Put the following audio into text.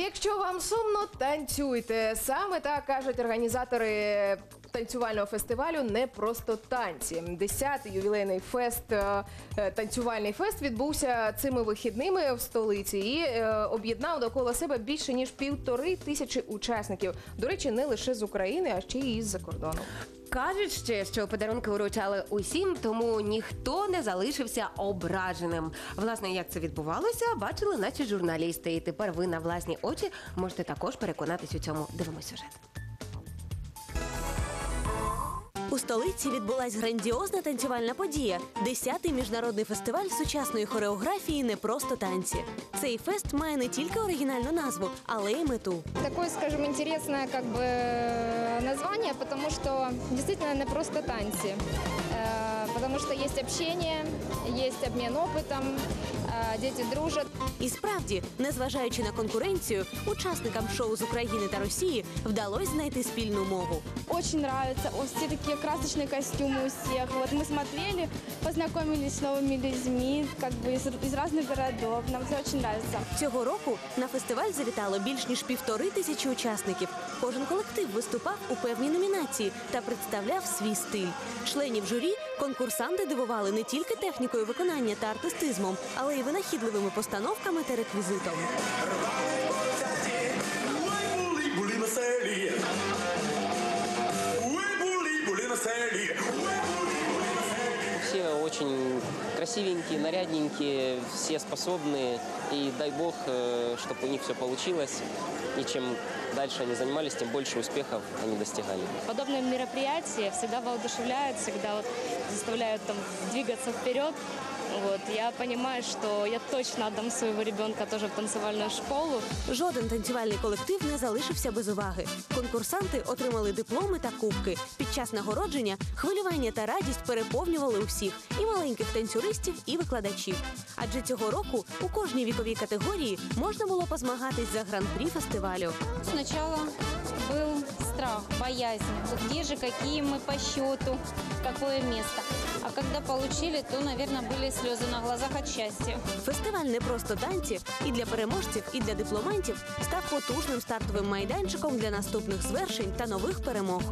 Якщо вам сумно, танцюйте. Саме так кажуть організатори танцювального фестивалю не просто танці. Десятий ювілейний фест, е, е, танцювальний фест відбувся цими вихідними в столиці і е, об'єднав довкола себе більше ніж півтори тисячі учасників. До речі, не лише з України, а ще й із-за кордону. Кажуть ще, що подарунки вручали усім, тому ніхто не залишився ображеним. Власне, як це відбувалося, бачили наші журналісти. І тепер ви на власні очі можете також переконатись у цьому. Дивимось сюжет. У столиці відбулась грандіозна танцювальна подія. Десятий міжнародний фестиваль сучасної хореографії не просто танці. Цей фест має не тільки оригінальну назву, але й мету. Такое, скажем, интересное как бы э, название, потому что действительно не просто танцы. Э, Потому что есть общение, есть обмен опытом, э, дети дружат. І справді, незважаючи на конкуренцію, учасникам шоу з України та Росії вдалося знайти спільну мову. Очень нравится. О, Все такие красочные костюмы у всех. Вот мы смотрели, познакомились с новыми людьми, как бы из, из разных городов. Нам все очень нравится. Цього року на фестиваль завітало більш ніж півтори тисячі учасників. Кожен колектив виступав у певній номінації та представляв свій стиль. Членів журі конкурсанти дивували не тільки технікою виконання та артистизмом, але й винахідливими постановками та реквізитом. Ой, були, були були, були веселі Все очень красивенькие, нарядненькие, все способные. И дай бог, чтобы у них все получилось. И чем дальше они занимались, тем больше успехов они достигали. Подобные мероприятия всегда воодушевляют, всегда вот заставляют там, двигаться вперед. Вот. Я понимаю, что я точно отдам своего ребенка тоже в танцевальную школу. Жоден танцювальний колектив не залишився без уваги. Конкурсанти отримали дипломи та кубки. Під час нагородження хвилювання та радість переповнювали усіх і маленьких танцюристів, і викладачів. Адже цього року у кожній віковій категорії можна було позмагатись за гран-прі фестивалю. Сначала был страх, боязнь. Вот Где же, какие мы по счету, какое место. А когда получили, то, наверное, были слезы на глазах від щастя. Фестиваль не просто танці і для переможців, і для дипломантів став потужним стартовим майданчиком для наступних звершень та нових перемог.